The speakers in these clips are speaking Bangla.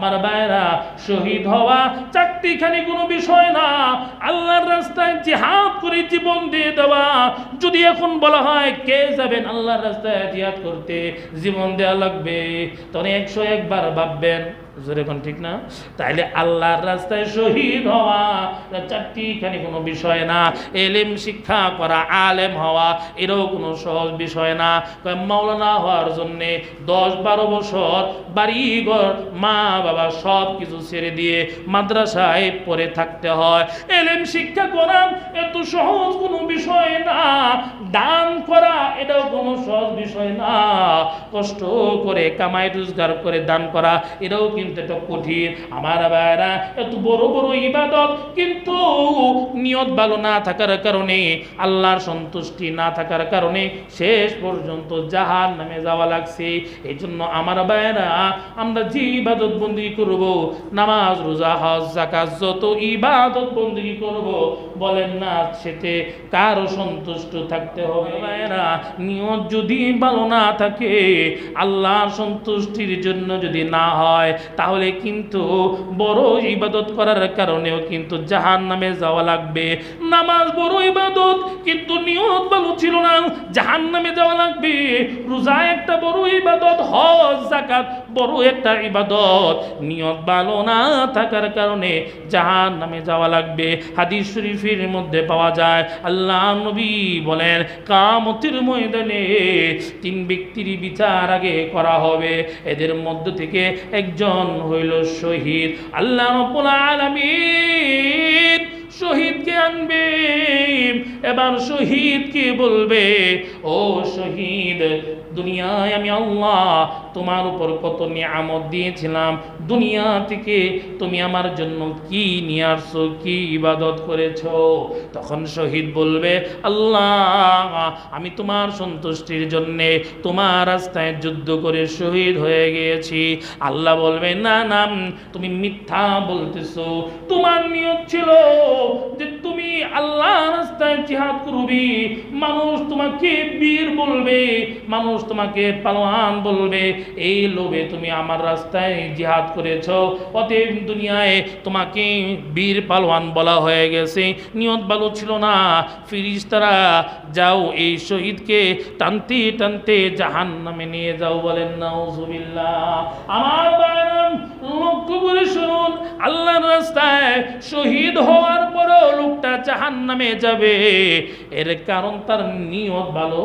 আমার ভাইরা শহীদ হওয়া চারটিখানি কোনো বিষয় না। আল্লাহর রাস্তায় জিহাদ করে জীবন দিয়ে দেওয়া। যদি এখন বলা হয় কে যাবেন আল্লাহর রাস্তায় জিহাদ করতে? জীবন দেওয়া লাগবে। তখন একশো একবার ভাববেন। জোরে ঠিক না? তাইলে আল্লাহর রাস্তায় শহীদ হওয়া চারটি খানি কোনো বিষয় না। এলেম শিক্ষা করা, আলেম হওয়া এটাও কোনো সহজ বিষয় না। মাওলানা হওয়ার জন্যে দশ বারো বছর বাড়ি ঘর মা বাবা সব কিছু ছেড়ে দিয়ে মাদ্রাসায় পড়ে থাকতে হয়। এলেম শিক্ষা করা এত সহজ কোনো বিষয় না। দান করা এটাও কোনো সহজ বিষয় না। কষ্ট করে, কামাই রোজগার করে দান করা, এটাও কিন্তু একটা কঠিন। আমার ভাইরা এত বড় বড় ইবাদত। কিন্তু নিয়ত ভালো না থাকার কারণে, আল্লাহর সন্তুষ্টি না থাকার কারণে শেষ পর্যন্ত জাহান নামে যাওয়া লাগছে। এই জন্য আমার ভাইরা আমরা যে ইবাদত বন্দি করব, নামাজ, রোজা, হজ জাকাত যত ইবাদত বন্দি করব বলেন না সেতে কারও সন্তুষ্ট থাকতে হবে ভাইরা নিয়ত যদি ভালো না থাকে, আল্লাহর সন্তুষ্টির জন্য যদি না হয়, তাহলে কিন্তু বড় ইবাদত করার কারণেও কিন্তু জাহান নামে যাওয়া লাগবে। নামাজ বড় ইবাদত, কিন্তু নিয়ত ভালো ছিল না জাহান নামে যাওয়া লাগবে। রোজা একটা বড় ইবাদত, হজ জাকাত বড় একটা ইবাদত। নিয়ত ভালো না থাকার কারণে জাহান নামে যাওয়া লাগবে। হাদিস শরীফের মধ্যে পাওয়া যায়। আল্লাহ নবী বলেন, কামতির ময়দানে তিন ব্যক্তির বিচার আগে করা হবে। এদের মধ্য থেকে একজন হইল শহীদ। আল্লাহ রব্বুল আলামিন শহীদকে আনবে। এবার শহীদকে বলবে? ও শহীদ, দুনিয়ায় আমি আল্লাহ তোমার উপর কত নিয়ামত দিয়েছিলাম। দুনিয়া থেকে তুমি আমার জন্য কি নিয়ে আসছো, কি ইবাদত করেছ? তখন শহীদ বলবে, আল্লাহ, আমি তোমার সন্তুষ্টির জন্যে তোমার রাস্তায় যুদ্ধ করে শহীদ হয়ে গিয়েছি। আল্লাহ বলবে, না না, তুমি মিথ্যা বলতেছো। তোমার নিয়ত ছিল যে তুমি আল্লাহ রাস্তায় জিহাদ করবি। মানুষ তোমাকে বীর বলবে, মানুষ তোমাকে পালোয়ান বলবে। এই লোভে তুমি আমার রাস্তায় জিহাদ করেছ। অতএব দুনিয়ায় তোমাকে বীর পালোয়ান বলা হয়ে গেছে। নিয়ত ভালো ছিল না। ফিরিস্তারা, যাও এই শহীদকে টানতে টানতে জাহান নামে নিয়ে যাও বলেন, নাউজুবিল্লাহ। আমার লক্ষ্য করে শুনুন। আল্লাহর রাস্তায় শহীদ হওয়ার পরেও লোকটা জাহান নামে যাবে। এর কারণ তার নিয়ত ভালো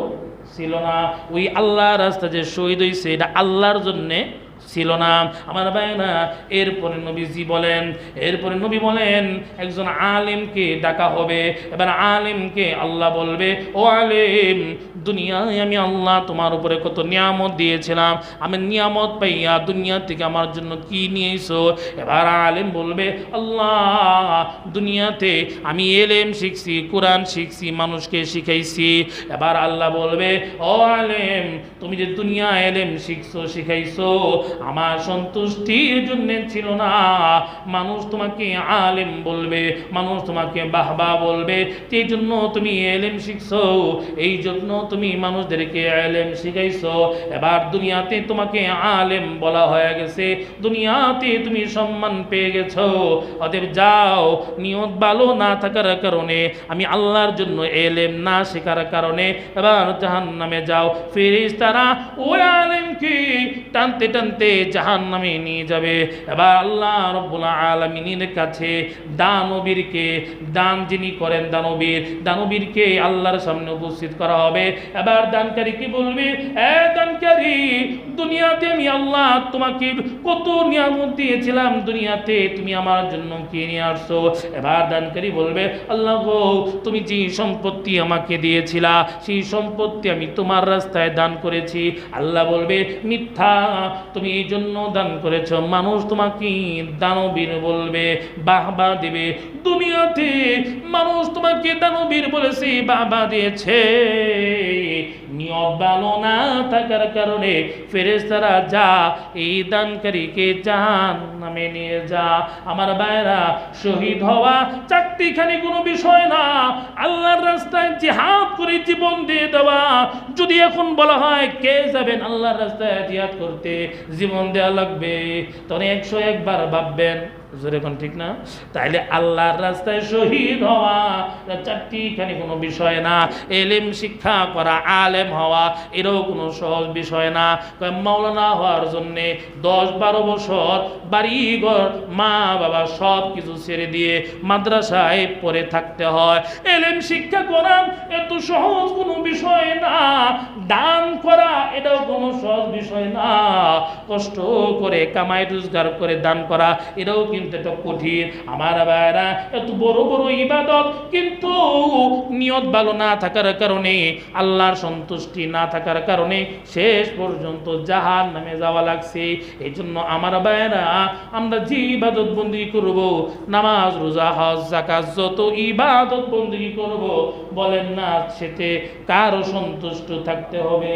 ছিল না। ওই আল্লাহর রাস্তা যে শহীদ হয়েছে এটা আল্লাহর জন্যে ছিল না। আমার ভাই না, এরপরে নবীজি বলেন, এরপরে নবী বলেন, একজন আলেমকে ডাকা হবে। এবার আলেমকে আল্লাহ বলবে, ও আলেম, দুনিয়ায় আমি আল্লাহ তোমার উপরে কত নিয়ামত দিয়েছিলাম। আমি নিয়ামত পাইয়া দুনিয়া থেকে আমার জন্য কি নিয়েছো? এবার আলেম বলবে, আল্লাহ, দুনিয়াতে আমি এলেম শিখছি, কোরআন শিখছি, মানুষকে শিখাইছি। এবার আল্লাহ বলবে, ও আলেম, তুমি যে দুনিয়া এলেম শিখছো, শিখাইছো আমার সন্তুষ্টির জন্য ছিল না। মানুষ তোমাকে আলেম বলবে, মানুষ তোমাকে বাহবা বলবে। এই জন্য তুমি এলেম শিখছো এই জন্য তুমি মানুষদেরকে এলেম শিখাইছো। এবার দুনিয়াতে তোমাকে আলেম বলা হয়ে গেছে, দুনিয়াতে তুমি সম্মান পেয়ে গেছো। অতএব যাও, নিয়ত ভালো না থাকার কারণে, আমি আল্লাহর জন্য এলেম না শেখার কারণে এবার জাহান নামে যাও। ফিরিস তারা ওই আলেমকে টানতে টানতে জাহান নামে নিয়ে যাবে। এবার আল্লাহ রব্বুল আলমিনের কাছে দানবীরকে দান যিনি করেন দানবীর, দানবীরকে আল্লাহর সামনে উপস্থিত করা হবে। এবার দানকারী কি বলবে? এ দানকারী, দুনিয়াতে আমি আল্লাহ তোমাকে কত নিয়ামত দিয়েছিলাম, দুনিয়াতে তুমি আমার জন্য কি নিয়ে আসছো? এবার দানকারী বলবে, আল্লাহ তুমি যে সম্পত্তি আমাকে দিয়েছিলা, সেই সম্পত্তি আমি তোমার রাস্তায় দান করেছি। আল্লাহ বলবে, মিথ্যা, তুমি এই জন্য দান করেছ। মানুষ তোমাকে দানবীর বলবে, বাহবা দিবে। দুনিয়াতে মানুষ তোমাকে দানবীর বলেছে বাহবা দিয়েছে। নিয়ত ভালো না থাকার কারণে ফেরেস্তারা যা এই দানকারীকে জাহান নামে নিয়ে যা। আমার ভাইরা শহীদ হওয়া চাকরিখানি কোনো বিষয় না। আল্লাহর রাস্তায় জিহাদ করে জীবন দিয়ে দেওয়া। যদি এখন বলা হয় কে যাবেন আল্লাহর রাস্তায় জিহাদ করতে, জীবন দেওয়া লাগবে। তখন একশো একবার ভাববেন কোন ঠিক না? আল্লাহর রাস্তায় শহীদ হওয়া চারটিখানি কোনো বিষয় না। এলিম, শিক্ষা করা, আলেম হওয়া কোনো সহজ বিষয় না। মাওলানা হওয়ার জন্যে দশ বারো বছর বাড়ি ঘর মা বাবা সব কিছু ছেড়ে দিয়ে মাদ্রাসায় পড়ে থাকতে হয়। শিক্ষা করা এত সহজ কোনো বিষয় না। দান করা এটাও কোনো সহজ বিষয় না। কষ্ট করে, কামাই, রোজগার করে দান করা, এটাও কিন্তু একটা কঠিন, আমার ভাইরা এত বড় বড় ইবাদত। কিন্তু নিয়ত ভালো না থাকার কারণে, আল্লাহর সন্তুষ্টি না থাকার কারণে শেষ পর্যন্ত জাহান নামে যাওয়া লাগছে। এই জন্য আমার ভাইরা আমরা যে ইবাদত বন্দি করব, নামাজ, রোজা, হজ জাকাত যত ইবাদত বন্দি করব, বলেন না, সেতে কারও সন্তুষ্ট থাকতে হবে।